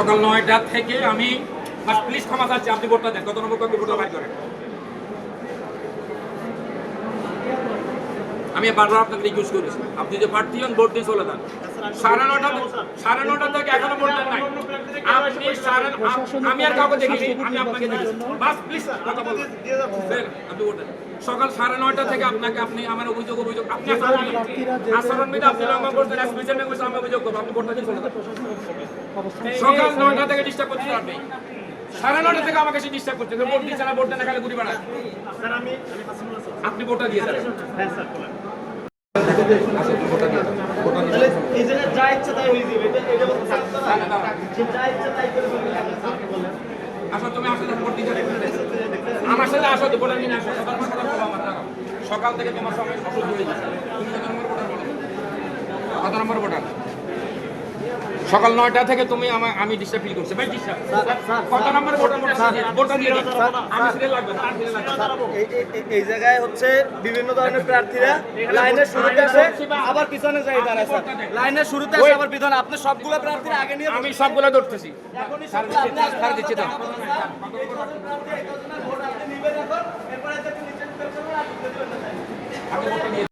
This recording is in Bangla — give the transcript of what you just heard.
সকাল নয়টা থেকে আমি প্লিজ ক্ষমা চাচ্ছি, আপনি ভোটটা দেন। কত নম্বর কপি ভোটটা বাইর করেন? আমি বারবার আপনাকে রিকোয়েস্ট করেছি। আপনি যে প্রার্থী হন ভোট দিয়ে চলে যান। সাড়ে নটা সাড়ে নটা থেকে এখনও ভোট দেন নাই। আপনি সাড়ে আমি আর কাউকে দেখিনি আমি আপনাকে দেখেছি বাস প্লিজ কথা বলবেন আপনি ভোট সকাল সাড়ে নয়টা থেকে আপনাকে আপনি আমার অভিযোগ অভিযোগ। আপনি আচরণ বিধি আপনি লঙ্ঘন করছেন আমি অভিযোগ করব। আপনি ভোটটা দিয়ে চলে যান। সকাল নয়টা থেকে ডিস্টার্ব করছেন আপনি। সাড়ে নটা থেকে আমাকে সে ডিস্টার্ব করছে। ভোট দিচ্ছে না ভোটটা না খালি ঘুরি বেড়ায় আপনি ভোটটা দিয়ে তুমি আসো আসো ভোট দিতে আমার সাথে আসো ভোটার নিয়ে আসো সকাল থেকে তোমার সঙ্গে অসুখ হয়ে গেছে। তুমি কত নম্বর ভোটার বলো? কত নম্বর ভোটার? সকাল নয়টা থেকে তুমি আমার আমি ডিস্টার্ব ফিল করছি ভাই ডিস্টার্ব কত নম্বর। এই- জায়গায় হচ্ছে বিভিন্ন ধরনের প্রার্থীরা লাইনের শুরুতে আসে আবার পিছনে যাই দাঁড়ায় স্যার লাইনের শুরুতে আসে আবার পিছনে আপনি সবগুলো প্রার্থীরা আগে নিয়ে আমি সবগুলো ধরতেছি এখনই সবগুলো দিচ্ছি তো এরপরে